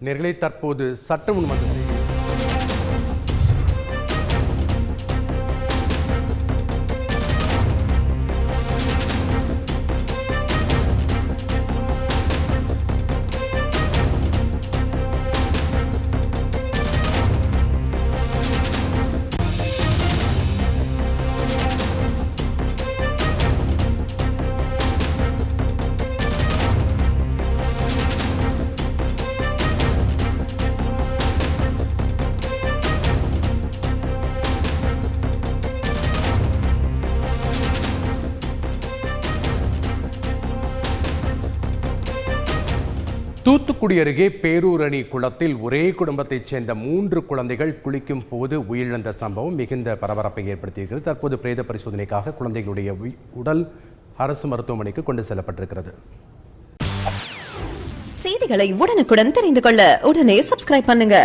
நேர்களை தற்போது சற்று முன் வந்த செய்தி தூத்துக்குடி அருகே பேரூரணி குளத்தில் ஒரே குடும்பத்தைச் சேர்ந்த மூன்று குழந்தைகள் குளிக்கும் போது உயிரிழந்த சம்பவம் மிகுந்த பரபரப்பை ஏற்படுத்தியிருக்கிறது. தற்போது பிரேத பரிசோதனைக்காக குழந்தைகளுடைய உடல் அரசு மருத்துவமனைக்கு கொண்டு செல்லப்பட்டிருக்கிறது. செய்திகளை உடனுக்குடன் தெரிந்து கொள்ள உடனே சப்ஸ்கிரைப் பண்ணுங்க.